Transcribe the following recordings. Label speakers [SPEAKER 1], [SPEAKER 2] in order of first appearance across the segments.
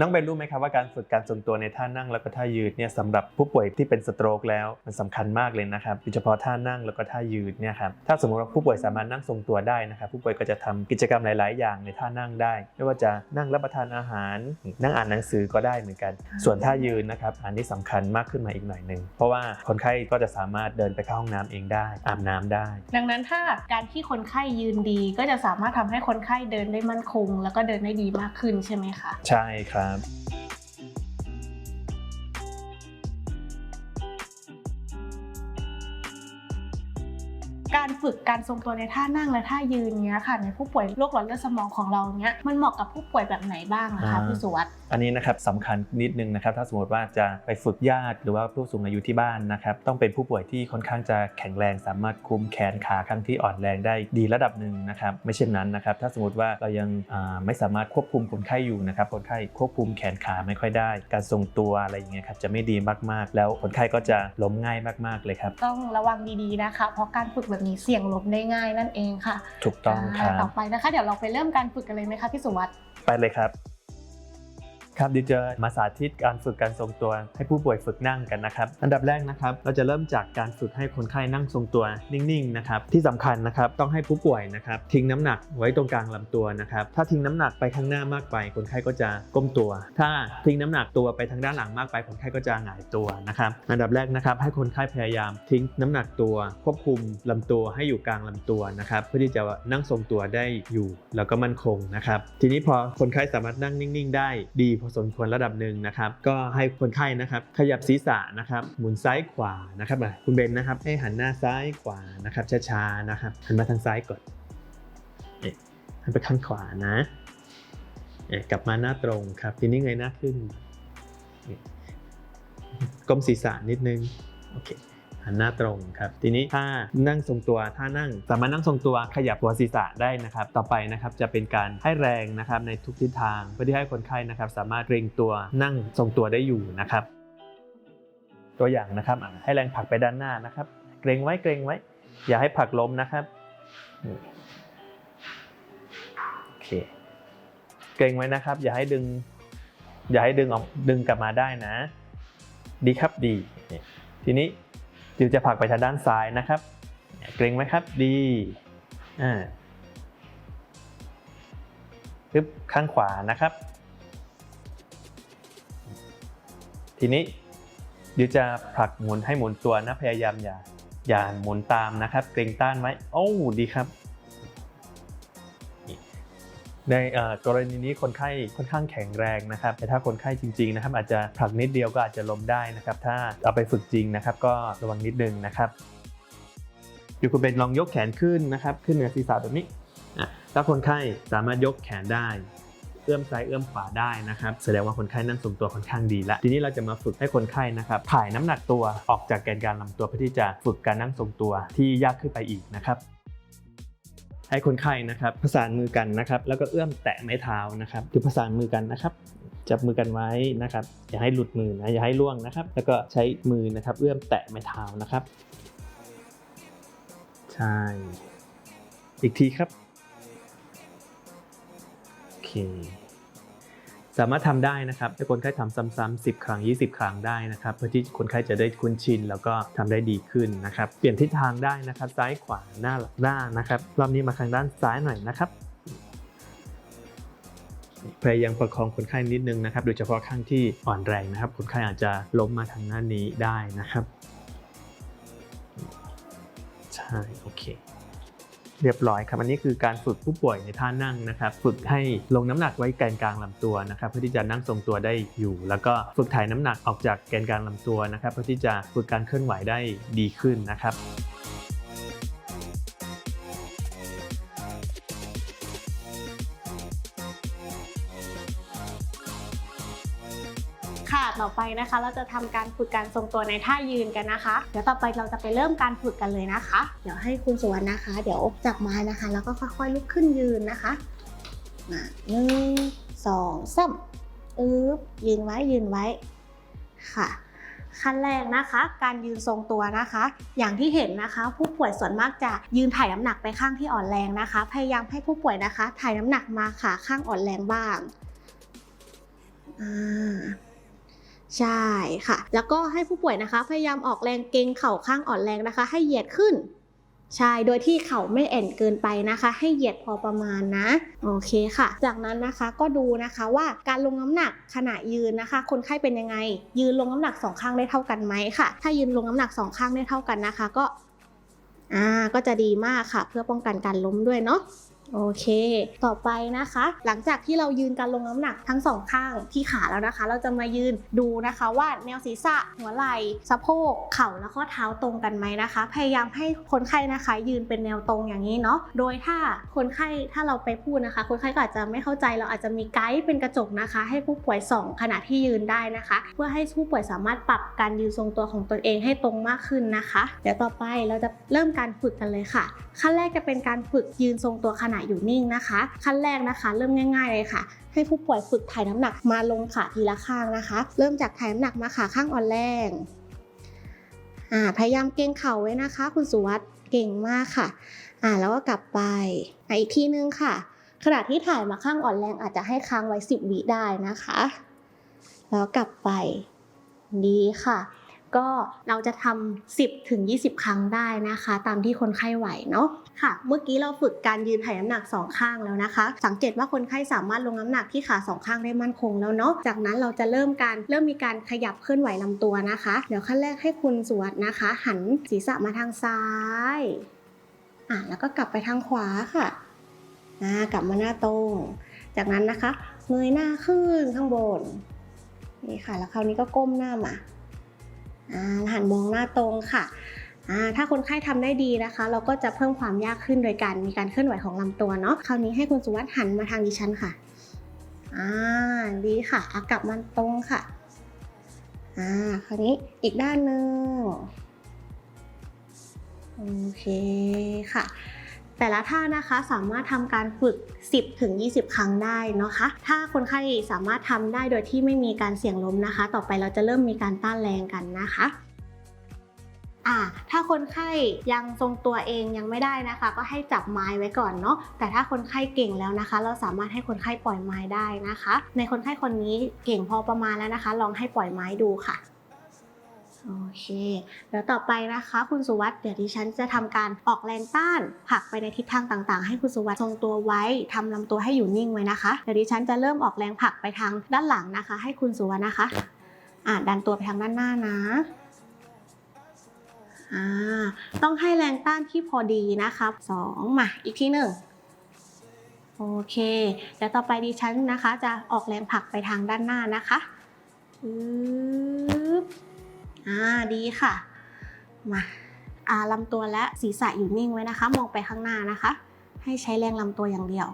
[SPEAKER 1] น้องเบนรู้ไหมครับว่าการฝึกการทรงตัวในท่านั่งแล้วก็ท่ายืดเนี่ยสำหรับผู้ป่วยที่เป็นสโตรกแล้วมันสำคัญมากเลยนะครับโดยเฉพาะท่านั่งแล้วก็ท่ายืดเนี่ยครับถ้าสมมติว่าผู้ป่วยสามารถนั่งทรงตัวได้นะครับผู้ป่วยก็จะทำกิจกรรมหลาย ๆ อย่างในท่านั่งได้ ไม่ว่าจะนั่งรับประทานอาหาร นั่งอ่านหนังสือก็ได้เหมือนกัน ส่วนท่ายืนนะครับอันนี้สำคัญมากขึ้นมาอีกหน่อยหนึ่งเพราะว่าคนไข้ก็จะสามารถเดินไปเข้าห้องน้ำเองได้อาบน้ำได้
[SPEAKER 2] ดังนั้นถ้าการที่คนไข้ยืนดีก็จะสามารถทำให้คนไข้เดินได้มั่นคง แล้วก็เดินได้ดีมากขึ้นใช่ไหมคะ
[SPEAKER 1] ใช่ครับ time.
[SPEAKER 2] การฝึกการทรงตัวในท่านั่งและท่ายืนเนี้ยค่ะในผู้ป่วยโรคหลอดเลือดสมองของเราเนี้ยมันเหมาะกับผู้ป่วยแบบไหนบ้างนะคะ
[SPEAKER 1] อ่า
[SPEAKER 2] พี่สุวัสด์
[SPEAKER 1] อันนี้นะครับสำคัญนิดนึงนะครับถ้าสมมติว่าจะไปฝึกญาติหรือว่าผู้สูงอายุที่บ้านนะครับต้องเป็นผู้ป่วยที่ค่อนข้างจะแข็งแรงสามารถคุมแขนขาข้างที่อ่อนแรงได้ดีระดับหนึ่งนะครับไม่เช่นนั้นนะครับถ้าสมมติว่าเรายังอ่าไม่สามารถควบคุมคนไข้อยู่นะครับคนไข้ควบคุมแขนขาไม่ค่อยได้ การทรงตัวอะไรอย่างเงี้ยครับจะไม่ดีมากๆ แล้วคนไข้ก็จะล้มง่ายมากๆเลยครับ
[SPEAKER 2] ต้องระวังดีๆนะคะเพราะการฝึกแบบนี้เสี่ยงล้มได้ง่ายนั่นเองค่ะ
[SPEAKER 1] ถูกต้องคารั
[SPEAKER 2] ต่อบไปนะคะ เดี๋ยวเราไปเริ่มการฝึกกันเลยไหมคะพี่สุวัสด์
[SPEAKER 1] ไปเลยครับ ครับเดี๋ยวจะมาสาธิตการฝึกการทรงตัวให้ผู้ป่วยฝึกนั่งกันนะครับอันดับแรกนะครับเราจะเริ่มจากการฝึกให้คนไข้นั่งทรงตัวนิ่งๆนะครับที่สำคัญนะครับต้องให้ผู้ป่วยนะครับทิ้งน้ำหนักไว้ตรงกลางลำตัวนะครับถ้าทิ้งน้ำหนักไปข้างหน้ามากไป คนไข้ก็จะก้มตัว ถ้าทิ้งน้ำหนักตัวไปทางด้านหลังมากไป คนไข้ก็จะหงายตัวนะครับอันดับแรกนะครับให้คนไข้พยายามทิ้งน้ำหนักตัว ควบคุมลำตัวให้อยู่กลางลำตัวนะครับเพื่อที่จะนั่งทรงตัวได้อยู่แล้วก็มั่นคงนะครับทีนี้พอคนไข้สามารถนั่งนิ่ง ๆ ได้ดีพอสมควรระดับหนึ่งนะครับ ก็ให้คนไข้นะครับ ขยับศีรษะนะครับ หมุนซ้ายขวานะครับคุณเบนนะครับ ให้หันหน้าซ้ายขวานะครับช้าๆนะครับหันมาทางซ้ายก่อนหันไปข้างขวานะเอ๊ะกลับมาหน้าตรงครับ ทีนี้เงยหน้าขึ้นนี่ก้มศีรษะนิดนึงโอเค หันหน้าตรงครับ ทีนี้ถ้านั่งทรงตัวถ้านั่งสามารถนั่งทรงตัวขยับหัวศีรษะได้นะครับ ต่อไปนะครับจะเป็นการให้แรงนะครับในทุกทิศทางเพื่อที่ให้คนไข้นะครับ สามารถเกรงตัวนั่งทรงตัวได้อยู่นะครับ ตัวอย่างนะครับให้แรงผลักไปด้านหน้านะครับ เกรงไว้เกรงไว้ อย่าให้ผลักล้มนะครับโอเคเกรงไว้นะครับ อย่าให้ดึง อย่าให้ดึงออกดึงกลับมาได้นะ ดีครับดี ทีนี้ จิวจะผลักไปทางด้านซ้ายนะครับ เกรงไหมครับ ดีอ่าปึ๊บข้างขวานะครับ ทีนี้ดิวจะผลักหมุนให้หมุนตัวนะพยายามอย่าอย่าหมุนตามนะครับ เกรงต้านไว้โอ้ดีครับ ในกรณีนี้คนไข้ค่อนข้างแข็งแรงนะครับ แต่ถ้าคนไข้จริงๆนะครับอาจจะผลักนิดเดียวก็อาจจะล้มได้นะครับ ถ้าเอาไปฝึกจริงนะครับ ก็ระวังนิดนึงนะครับอยู่คุณเบนลองยกแขนขึ้นนะครับ ขึ้นเหนือศีรษะแบบนี้ถ้าคนไข้สามารถยกแขนได้เอื้อมซ้ายเอื้อมขวาได้นะครับแสดงว่าคนไข้นั่งทรงตัวค่อนข้างดีแล้วทีนี้เราจะมาฝึกให้คนไข้นะครับถ่ายน้ำหนักตัวออกจากแกนกลารลำตัวเพื่อที่จะฝึกการนั่งทรงตัวที่ยากขึ้นไปอีกนะครับ ให้คนไข้นะครับประสานมือกันนะครับ แล้วก็เอื้อมแตะไม้เท้านะครับคือประสานมือกันนะครับ จับมือกันไว้นะครับ อย่าให้หลุดมือนะอย่าให้ล่วงนะครับ แล้วก็ใช้มือนะครับ เอื้อมแตะไม้เท้านะครับ ใช่ อีกทีครับโอเค สามารถทำได้นะครับให้คนไข้ทำซ้ำๆ10 ครั้ง 20 ครั้งได้นะครับ เพื่อที่คนไข้จะได้คุ้นชิน แล้วก็ทำได้ดีขึ้นนะครับ เปลี่ยนทิศทางได้นะครับ ซ้ายขวาหน้าหลังหน้านะครับรอบนี้มาทางด้านซ้ายหน่อยนะครับพยายามประคองคนไข้นิดนึงนะครับ โดยเฉพาะข้างที่อ่อนแรงนะครับ คนไข้อาจจะล้มมาทางหน้านี้ได้นะครับ ใช่ โอเค เรียบร้อยครับอันนี้คือการฝึกผู้ป่วยในท่านั่งนะครับ ฝึกให้ลงน้ำหนักไว้แกนกลางลำตัวนะครับ เพื่อที่จะนั่งทรงตัวได้อยู่ แล้วก็ฝึกถ่ายน้ำหนักออกจากแกนกลางลำตัวนะครับ เพื่อที่จะฝึกการเคลื่อนไหวได้ดีขึ้นนะครับ
[SPEAKER 2] ต่อไปนะคะ เราจะทำการฝึกการทรงตัวในท่ายืนกันนะคะ เดี๋ยวต่อไปเราจะไปเริ่มการฝึกกันเลยนะคะ เดี๋ยวให้คุณสุวรรณนะคะ เดี๋ยวจับไม้นะคะ แล้วก็ค่อยๆลุกขึ้นยืนนะคะมาหนึ่งสองสามอึ๊บยืนไว้ยืนไว้ค่ะขั้นแรกนะคะ การยืนทรงตัวนะคะ อย่างที่เห็นนะคะ ผู้ป่วยส่วนมากจะยืนถ่ายน้ำหนักไปข้างที่อ่อนแรงนะคะ พยายามให้ผู้ป่วยนะคะ ถ่ายน้ำหนักมาขาข้างอ่อนแรงบ้างอ่า ใช่ค่ะ แล้วก็ให้ผู้ป่วยนะคะ พยายามออกแรงเกรงเข่าข้างอ่อนแรงนะคะ ให้เหยียดขึ้นใช่ โดยที่เข่าไม่แอนเกินไปนะคะ ให้เหยียดพอประมาณนะ โอเคค่ะ จากนั้นนะคะก็ดูนะคะว่าการลงน้ำหนักขณะยืนนะคะ คนไข้เป็นยังไง ยืนลงน้ำหนักสองข้างได้เท่ากันไหมค่ะ ถ้ายืนลงน้ำหนักสองข้างได้เท่ากันนะคะ ก็ อ่า ก็จะดีมากค่ะ เพื่อป้องกันการล้มด้วยเนาะ โอเค ต่อไปนะคะ หลังจากที่เรายืนการลงน้ำหนักทั้งสองข้างที่ขาแล้วนะคะ เราจะมายืนดูนะคะว่าแนวศีรษะหัวไหล่สะโพกเข่าแล้วก็เท้าตรงกันไหมนะคะ พยายามให้คนไข้นะคะ ยืนเป็นแนวตรงอย่างนี้เนาะ โดยถ้าคนไข้ถ้าเราไปพูดนะคะ คนไข้ก็อาจจะไม่เข้าใจเราอาจจะมีไกด์เป็นกระจกนะคะ ให้ผู้ป่วยส่องขณะที่ยืนได้นะคะ เพื่อให้ผู้ป่วยสามารถปรับการยืนทรงตัวของตนเองให้ตรงมากขึ้นนะคะ เดี๋ยวต่อไปเราจะเริ่มการฝึกกันเลยค่ะ ขั้นแรกจะเป็นการฝึกยืนทรงตัวขณะอยู่นิ่งนะคะ ขั้นแรกนะคะ เริ่มง่ายๆเลยค่ะ ให้ผู้ป่วยฝึกถ่ายน้ำหนักมาลงขาทีละข้างนะคะ เริ่มจากถ่ายน้ำหนักมาขาข้างอ่อนแรงพยายามเกรงเข่าไว้นะคะ คุณสุวัสด์เก่งมากค่ะอ่าแล้วก็กลับไปอีกทีนึงค่ะ ขณะที่ถ่ายมาข้างอ่อนแรงอาจจะให้ค้างไว้ 10 วิได้นะคะ แล้วกลับไปดีค่ะ ก็เราจะทำ10ถึง20 ครั้งได้นะคะ ตามที่คนไข้ไหวเนาะ ค่ะ เมื่อกี้เราฝึกการยืนถ่ายน้ำหนักสองข้างแล้วนะคะ สังเกตว่าคนไข้สามารถลงน้ำหนักที่ขาสองข้างได้มั่นคงแล้วเนาะ จากนั้นเราจะเริ่มการเริ่มมีการขยับเคลื่อนไหวลำตัวนะคะ เดี๋ยวขั้นแรกให้คุณสวดนะคะ หันศีรษะมาทางซ้ายอะแล้วก็กลับไปทางขวาค่ะอ่ากลับมาหน้าตรง จากนั้นนะคะเงยหน้าขึ้นข้างบนนี่ค่ะ แล้วคราวนี้ก็ก้มหน้ามาอ่าหันมองหน้าตรงค่ะ ถ้าคนไข้ทำได้ดีนะคะ เราก็จะเพิ่มความยากขึ้นโดยการมีการเคลื่อนไหวของลำตัวเนาะคราวนี้ให้คุณสุวัสด์หันมาทางดิฉันค่ะอ่าดีค่ะอะกลับมาตรงค่ะอ่าคราวนี้อีกด้านหนึ่งโอเคค่ะแต่ละท่านะคะสามารถทำการฝึก 10ถึง20 ครั้งได้นะคะ ถ้าคนไข้สามารถทำได้โดยที่ไม่มีการเสี่ยงล้มนะคะ ต่อไปเราจะเริ่มมีการต้านแรงกันนะคะ อ่าถ้าคนไข้ยังทรงตัวเองยังไม่ได้นะคะ ก็ให้จับไม้ไว้ก่อนเนาะแต่ถ้าคนไข้เก่งแล้วนะคะ เราสามารถให้คนไข้ปล่อยไม้ได้นะคะ ในคนไข้คนนี้เก่งพอประมาณแล้วนะคะ ลองให้ปล่อยไม้ดูค่ะโอเคเดี๋ยวต่อไปนะคะ คุณสุวัสด์เดี๋ยวดิฉันจะทำการออกแรงต้านผลักไปในทิศทางต่างๆ ให้คุณสุวัสด์ทรงตัวไว้ทำลำตัวให้อยู่นิ่งไว้นะคะเดี๋ยวดิฉันจะเริ่มออกแรงผลักไปทางด้านหลังนะคะ ให้คุณสุวัสด์นะคะ อ่าดันตัวไปทางด้านหน้านะ อ่าต้องให้แรงต้านที่พอดีนะคะสองมาอีกทีหนึ่งโอเคเดี๋ยวต่อไปดิฉันนะคะ จะออกแรงผลักไปทางด้านหน้านะคะปึ๊บอ่าดีค่ะ มาอ่าลำตัวและศีรษะอยู่นิ่งไว้นะคะ มองไปข้างหน้านะคะ ให้ใช้แรงลำตัวอย่างเดียว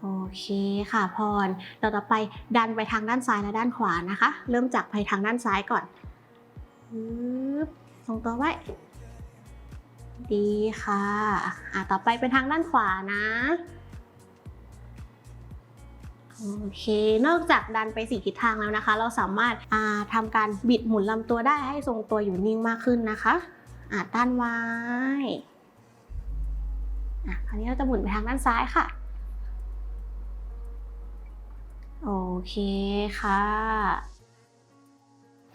[SPEAKER 2] โอเคค่ะพรเราต่อไปดันไปทางด้านซ้ายและด้านขวานะคะ เริ่มจากไปทางด้านซ้ายก่อนปึ๊บ ทรงตัวไว้ ดีค่ะอ่าต่อไปเป็นทางด้านขวานะ โอเค นอกจากดันไปสี่ทิศทางแล้วนะคะ เราสามารถอ่าทำการบิดหมุนลำตัวได้ให้ทรงตัวอยู่นิ่งมากขึ้นนะคะอ่าต้านไว้อะคราวนี้เราจะหมุนไปทางด้านซ้ายค่ะ โอเคค่ะ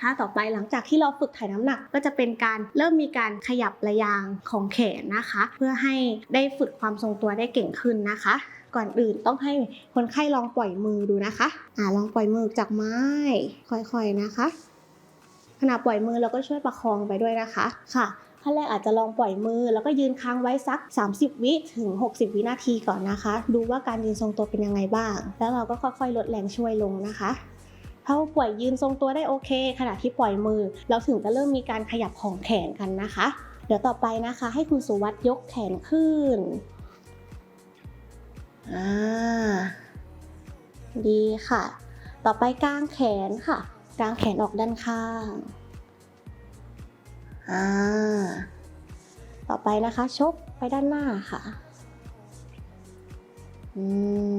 [SPEAKER 2] ท่าต่อไปหลังจากที่เราฝึกถ่ายน้ำหนักก็จะเป็นการเริ่มมีการขยับระยางของแขนนะคะ เพื่อให้ได้ฝึกความทรงตัวได้เก่งขึ้นนะคะ ก่อนอื่นต้องให้คนไข้ลองปล่อยมือดูนะคะอ่าลองปล่อยมือจากไม้ ค่อยๆนะคะ ขณะปล่อยมือเราก็ช่วยประคองไปด้วยนะคะค่ะขั้นแรกอาจจะลองปล่อยมือ แล้วก็ยืนค้างไว้สัก 30 วิถึง 60 วินาทีก่อนนะคะ ดูว่าการยืนทรงตัวเป็นยังไงบ้าง แล้วเราก็ค่อยๆ ลดแรงช่วยลงนะคะ ถ้าผู้ป่วยยืนทรงตัวได้โอเค ขณะที่ปล่อยมือ เราถึงจะเริ่มมีการขยับของแขนกันนะคะ เดี๋ยวต่อไปนะคะ ให้คุณสุวัสด์ยกแขนขึ้นอ่าดีค่ะ ต่อไปกางแขนค่ะ กางแขนออกด้านข้างอ่าต่อไปนะคะ ชกไปด้านหน้าค่ะ อื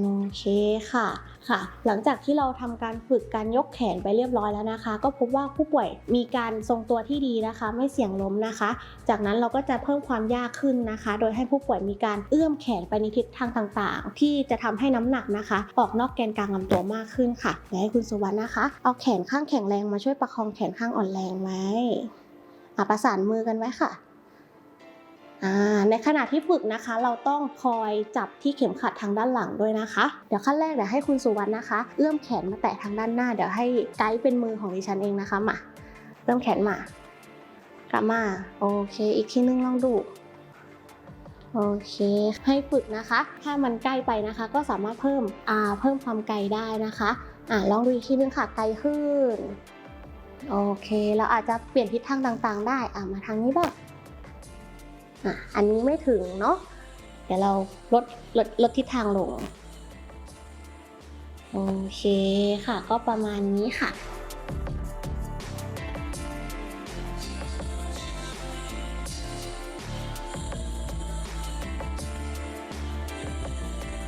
[SPEAKER 2] ม โอเคค่ะ ค่ะ หลังจากที่เราทำการฝึกการยกแขนไปเรียบร้อยแล้วนะคะ ก็พบว่าผู้ป่วยมีการทรงตัวที่ดีนะคะ ไม่เสี่ยงล้มนะคะ จากนั้นเราก็จะเพิ่มความยากขึ้นนะคะ โดยให้ผู้ป่วยมีการเอื้อมแขนไปในทิศทางต่างๆ ที่จะทำให้น้ำหนักนะคะ ออกนอกแกนกลางลำตัวมากขึ้นค่ะเดี๋ยวให้คุณสุวรรณนะคะ เอาแขนข้างแข็งแรงมาช่วยประคองแขนข้างอ่อนแรงไว้อะประสานมือกันไว้ค่ะ ในขณะที่ฝึกนะคะ เราต้องคอยจับที่เข็มขัดทางด้านหลังด้วยนะคะ เดี๋ยวขั้นแรกเดี๋ยวให้คุณสุวรรณนะคะ เอื้อมแขนมาแตะทางด้านหน้า เดี๋ยวให้ไกด์เป็นมือของดิฉันเองนะคะมาเอื้อมแขนมากลับมาโอเคอีกทีนึงลองดูโอเค ให้ฝึกนะคะ ถ้ามันใกล้ไปนะคะ ก็สามารถเพิ่มอ่าเพิ่มความไกลได้นะคะอ่าลองดูอีกทีนึงค่ะไกลขึ้น โอเค เราอาจจะเปลี่ยนทิศทางต่างๆ ได้อ่ามาทางนี้บ้าง อะอันนี้ไม่ถึงเนาะเดี๋ยวเราลดลดลดทิศทางลง โอเคค่ะ ก็ประมาณนี้ค่ะ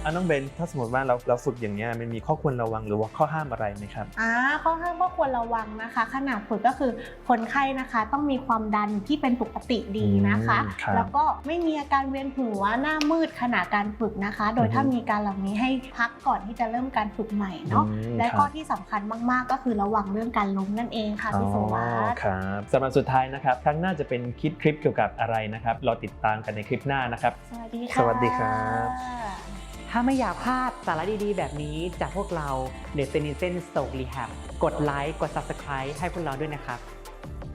[SPEAKER 1] อะน้องเบนถ้าสมมติว่าเราเราฝึกอย่างเงี้ยมันมีข้อควรระวังหรือว่าข้อห้ามอะไรไหมครับ
[SPEAKER 2] อ่าข้อห้ามก็ควรระวังนะคะขณะฝึกก็คือคนไข้นะคะ ต้องมีความดันที่เป็นปกติดีนะคะ
[SPEAKER 1] อืมครับ
[SPEAKER 2] แล้วก็ไม่มีอาการเวียนหัวหน้ามืดขณะการฝึกนะคะ โดยถ้า
[SPEAKER 1] อือฮึ
[SPEAKER 2] มีการเหล่านี้ให้พักก่อนที่จะเริ่มการฝึกใหม่เนาะ
[SPEAKER 1] อืม
[SPEAKER 2] และ
[SPEAKER 1] ครับ
[SPEAKER 2] ข้อที่สำคัญมากๆ ก็คือระวังเรื่องการล้มนั่นเองค่ะพี่สุวัส
[SPEAKER 1] อ๋อ
[SPEAKER 2] ดิ์
[SPEAKER 1] ครับสำหรับสุดท้ายนะครับครั้งหน้าจะเป็นคลิปคลิปเกี่ยวกับอะไรนะครับรอติดตามกันในคลิปหน้านะครับ
[SPEAKER 2] สวัสดีค่ะ
[SPEAKER 1] สวัสดีครับ
[SPEAKER 3] ถ้าไม่อยากพลาดสาระดีๆ แบบนี้จากพวกเราเดอะเซนิเซนโตกรีแฮบกดไลค์กด Subscribe ให้พวกเราด้วยนะครับ